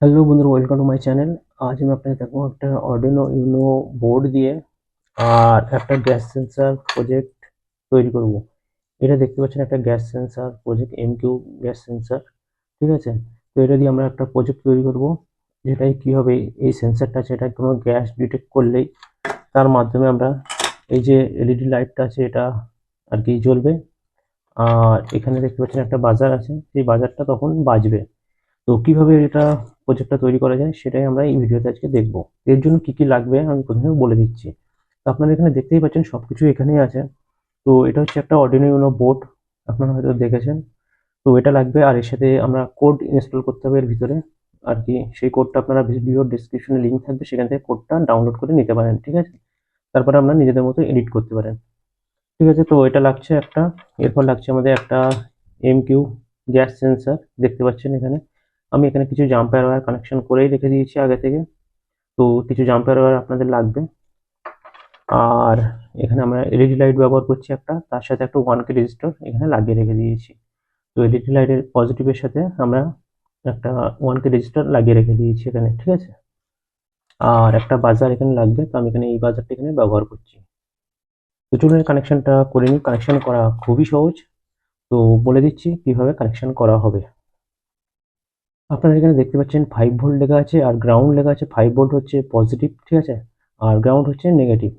Hello বন্ধুরা welcome to my channel আজ আমি আপনাদের দেখব একটা অর্ডিনো ইউনো বোর্ড দিয়ে আর একটা গ্যাস সেন্সার প্রজেক্ট তৈরি করব। এটা দেখতে পাচ্ছেন, একটা gas sensor project M Q gas sensor ঠিক আছে? তো এটা দিয়ে আমরা একটা প্রজেক্ট তৈরি করব, যেটাই কি হবে, এই সেন্সারটা আছে, এটা কোনো গ্যাস ডিটেক্ট করলেই তার মাধ্যমে আমরা এই যে এলইডি লাইটটা আছে, এটা আর কি জ্বলবে। আর এখানে দেখতে পাচ্ছেন একটা বাজার আছে, সেই বাজারটা তখন বাজবে। তো কীভাবে এটা প্রজেক্টটা তৈরি করা যায় সেটাই আমরা এই ভিডিওতে আজকে দেখব। এর জন্য কি কি লাগবে আমি প্রথমে বলে দিচ্ছি। তো আপনারা এখানে দেখতেই পাচ্ছেন সব কিছু এখানেই আছে। তো এটা হচ্ছে একটা অর্ডিনো ইউনো বোর্ড আপনারা হয়তো দেখেছেন। তো এটা লাগবে আর এর সাথে আমরা কোড ইনস্টল করতে হবে এর ভিতরে। আর কি, সেই কোডটা আপনারা ভিডিও ডিসক্রিপশনে লিঙ্ক থাকবে, সেখান থেকে কোডটা ডাউনলোড করে নিতে পারেন, ঠিক আছে? তারপরে আপনারা নিজেদের মতো এডিট করতে পারেন। ঠিক আছে, তো এটা লাগছে একটা, এরপর লাগছে আমাদের একটা এম কিউ গ্যাস সেন্সার দেখতে পাচ্ছেন এখানে। আমি এখানে কিছু জাম্পার ওয়্যার কানেকশন করেই রেখে দিয়েছি আগে থেকে। তো কিছু জাম্পার ওয়্যার আপনাদের লাগবে। আর এখানে আমরা এলইডি লাইট ব্যবহার করছি একটা, তার সাথে একটা ওয়ান কে রেজিস্টার এখানে লাগিয়ে রেখে দিয়েছি। তো এলইডি লাইটের পজিটিভের সাথে আমরা একটা ওয়ান কে রেজিস্টার লাগিয়ে রেখে দিয়েছি এখানে, ঠিক আছে? আর একটা বাজার এখানে লাগবে, তো আমি এখানে এই বাজারটা এখানে ব্যবহার করছি। তো চলুন কানেকশনটা করে নিই। কানেকশন করা খুবই সহজ। তো বলে দিচ্ছি কীভাবে কানেকশন করা হবে। আপনারা এখানে দেখতে পাচ্ছেন ফাইভ ভোল্ট লেখা আছে আর গ্রাউন্ড লেখা আছে। ফাইভ ভোল্ট হচ্ছে পজিটিভ ঠিক আছে? আর গ্রাউন্ড হচ্ছে নেগেটিভ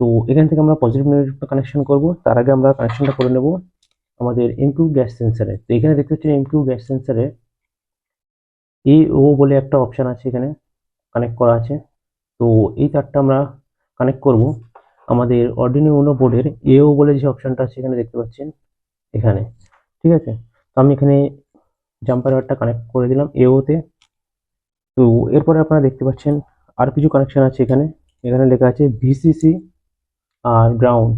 তো এখান থেকে আমরা পজিটিভ নেগেটিভ কানেকশন করব। তার আগে আমরা কানেকশনটা করে নেব আমাদের এমকিউ গ্যাস সেন্সারে তো এখানে দেখতে পাচ্ছেন এমকিউ গ্যাস সেন্সারে এ ও বলে একটা অপশান আছে এখানে কানেক্ট করা আছে। তো এই তারটা আমরা কানেক্ট করব। আমাদের অর্ডিনো উনো বোর্ডের এও বলে যে অপশানটা আছে এখানে দেখতে পাচ্ছেন, এখানে, ঠিক আছে? তো আমি এখানে জাম্পার ওয়্যারটা কানেক্ট করে দিলাম এওতে তো। এরপরে আপনারা দেখতে পাচ্ছেন আর কিছু কানেকশন আছে এখানে। এখানে লেখা আছে ভিসিসি আর গ্রাউন্ড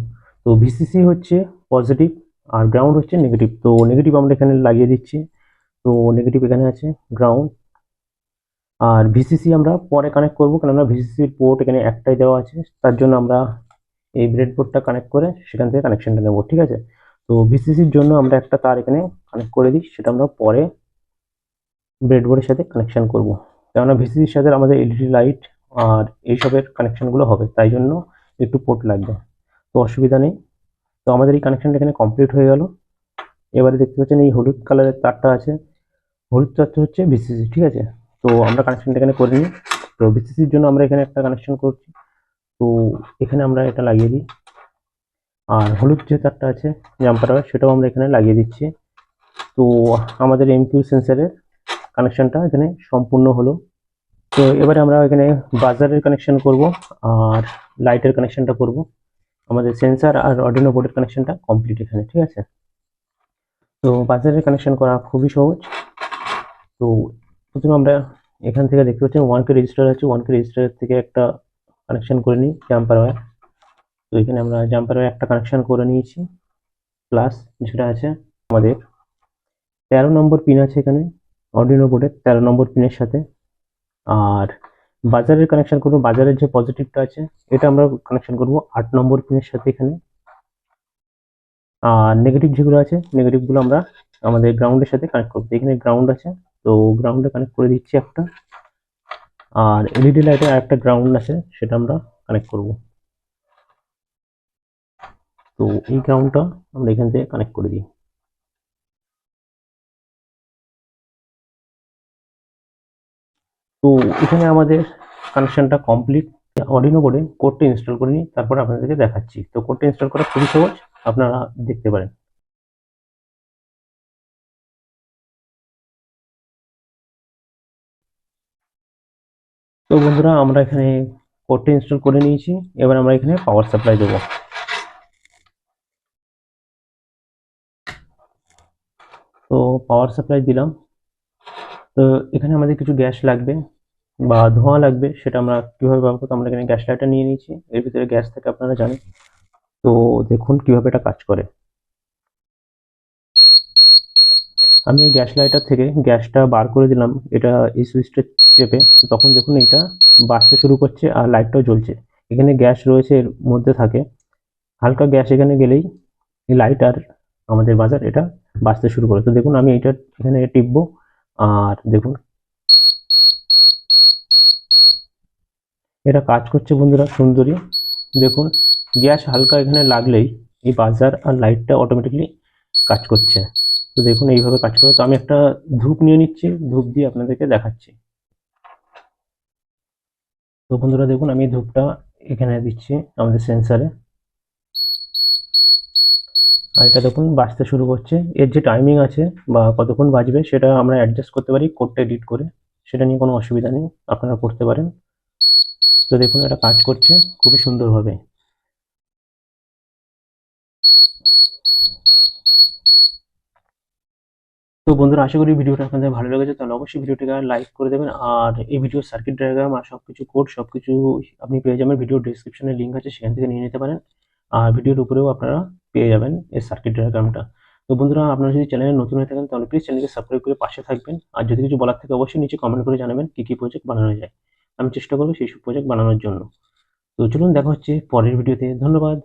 তো ভিসিসি হচ্ছে পজিটিভ আর গ্রাউন্ড হচ্ছে নেগেটিভ তো নেগেটিভ আমরা এখানে লাগিয়ে দিচ্ছি। তো নেগেটিভ এখানে আছে গ্রাউন্ড আর ভিসিসি আমরা পরে কানেক্ট করব, কেননা ভিসিসির পোর্ট এখানে একটাই দেওয়া আছে। তার জন্য আমরা এই ব্রেড বোর্ডটা কানেক্ট করে সেখান থেকে কানেকশনটা নেব, ঠিক আছে? তো ভিসিসির জন্য আমরা একটা তার এখানে কানেক্ট করে দিই, সেটা আমরা পরে ব্রেডবোর্ডের সাথে কানেকশন করব। কেননা ভিসিসির সাথে আমাদের এলইডি লাইট আর এইসবের কানেকশনগুলো হবে, তাই জন্য একটু পোর্ট লাগবে। তো অসুবিধা নেই। তো আমাদের এই কানেকশনটা এখানে কমপ্লিট হয়ে গেল। এবারে দেখতে পাচ্ছেন এই হলুদ কালারের তারটা আছে। হলুদ তারটা হচ্ছে ভিসিসি ঠিক আছে? তো আমরা কানেকশনটা এখানে করে নিই। তো ভিসিসির জন্য আমরা এখানে একটা কানেকশন করছি। তো এখানে আমরা এটা লাগিয়ে দিই। আর হলুদ যে তারটা আছে জাম্পার সেটাও আমরা এখানে লাগিয়ে দিচ্ছি। তো আমাদের এমকিউ সেন্সারের কানেকশনটা এখানে সম্পূর্ণ হলো। তো এবারে আমরা এখানে বাজারের কানেকশন করব আর লাইটের কানেকশনটা করব। আমাদের সেন্সার আর অডিনো বোর্ডের কানেকশনটা কমপ্লিট এখানে, ঠিক আছে? তো বাজারের কানেকশন করা খুবই সহজ। তো প্রথমে আমরা এখান থেকে দেখতে পাচ্ছি ওয়ান কে রেজিস্টার আছে। ওয়ান কে রেজিস্টার থেকে একটা কানেকশন করে নিই জাম্পার ওয়্যার তো এখানে আমরা জাম্পার ওয়্যার একটা কানেকশন করে নিয়েছি। প্লাস যেটা আছে আমাদের। তেরো নম্বর পিন আছে এখানে অর্ডিনো বোর্ডের তেরো নম্বর পিনের সাথে। আর বাজারের কানেকশন করব, বাজারের যে পজিটিভটা আছে, এটা আমরা কানেকশন করব আট নম্বর পিনের সাথে এখানে। আর নেগেটিভ যেগুলো আছে নেগেটিভগুলো আমরা আমাদের গ্রাউন্ডের সাথে কানেক্ট করব। এখানে গ্রাউন্ড আছে, তো গ্রাউন্ডে কানেক্ট করে দিচ্ছি একটা। আর এলইডি লাইটের একটা গ্রাউন্ড আছে, সেটা আমরা কানেক্ট করব। তো এই গ্রাউন্ডটা আমরা এখান থেকে কানেক্ট করে দিই। তো এখানে আমাদের কানেকশনটা কমপ্লিট অডিনো বোর্ডে কোডটা ইনস্টল করে নিই, তারপর আপনাদেরকে দেখাচ্ছি। তো কোডটা ইনস্টল করা খুবই সহজ, আপনারা দেখতে পারেন। তো বন্ধুরা, আমরা এখানে কোডটা ইনস্টল করে নিয়েছি। এবার আমরা এখানে পাওয়ার সাপ্লাই দেবো। তো পাওয়ার সাপ্লাই দিলাম। তো এখানে আমাদের কিছু গ্যাস লাগবে বা ধোঁয়া লাগবে, সেটা আমরা কীভাবে ব্যবহার করতে আমরা এখানে গ্যাস লাইটার নিয়ে নিয়েছি। এর ভিতরে গ্যাস থাকে, আপনারা জানেন। তো দেখুন কীভাবে এটা কাজ করে। আমি এই গ্যাস লাইটার থেকে গ্যাসটা বার করে দিলাম। এটা এই সুইচটা চেপে। তো তখন দেখুন এইটা বাড়তে শুরু করছে আর লাইটটাও জ্বলছে। এখানে গ্যাস রয়েছে, এর মধ্যে থাকে। হালকা গ্যাস এখানে গেলেই লাইট আর আমাদের বাজার, এটা বাঁচতে শুরু করে। তো দেখুন, আমি এটা এখানে টিপবো, আর দেখুন। এটা কাজ করছে বন্ধুরা, সুন্দরী। দেখুন, গ্যাস হালকা এখানে লাগলেই এই বাজার আর লাইটটা অটোমেটিকলি কাজ করছে। তো দেখুন, এইভাবে কাজ করে। তো আমি একটা ধূপ নিয়ে নিচ্ছি, ধূপ দিয়ে আপনাদেরকে দেখাচ্ছি। তো বন্ধুরা, দেখুন, আমি ধূপটা এখানে দিচ্ছি আমাদের সেন্সারে আর এটা দেখুন বাজতে শুরু করছে, এর যে টাইমিং আছে বা কতক্ষণ বাজবে সেটা আমরা অ্যাডজাস্ট করতে পারি কোডটা এডিট করে, সেটা নিয়ে কোনো অসুবিধা নেই, আপনারা করতে পারেন। তো দেখুন এটা কাজ করছে, খুবই সুন্দরভাবে। তো বন্ধুরা, আশা করি ভিডিওটা আপনাদের ভালো লেগেছে, তাহলে অবশ্যই ভিডিওটিকে লাইক করে দেবেন, আর এই ভিডিও সার্কিট ডায়াগ্রাম আর সব কিছু কোড সব কিছু আপনি পেয়ে যাবেন ভিডিও ডিসক্রিপশনে লিঙ্ক আছে, সেখান থেকে নিয়ে নিতে পারেন। আর ভিডিওর উপরেও আপনারা পেয়ে যাবেন এই সার্কিট ডায়াগ্রামটা তো বন্ধুরা, আপনারা যদি চ্যানেলে নতুন হয়ে থাকেন, তাহলে প্লিজ চ্যানেলকে সাবস্ক্রাইব করে পাশে থাকবেন। আর যদি কিছু বলার থাকে, অবশ্যই নিচে কমেন্ট করে জানাবেন কী কী প্রজেক্ট বানানো যায়। আমি চেষ্টা করব সেই সব প্রজেক্ট বানানোর জন্য। তো চলুন, দেখা হচ্ছে পরের ভিডিওতে ধন্যবাদ।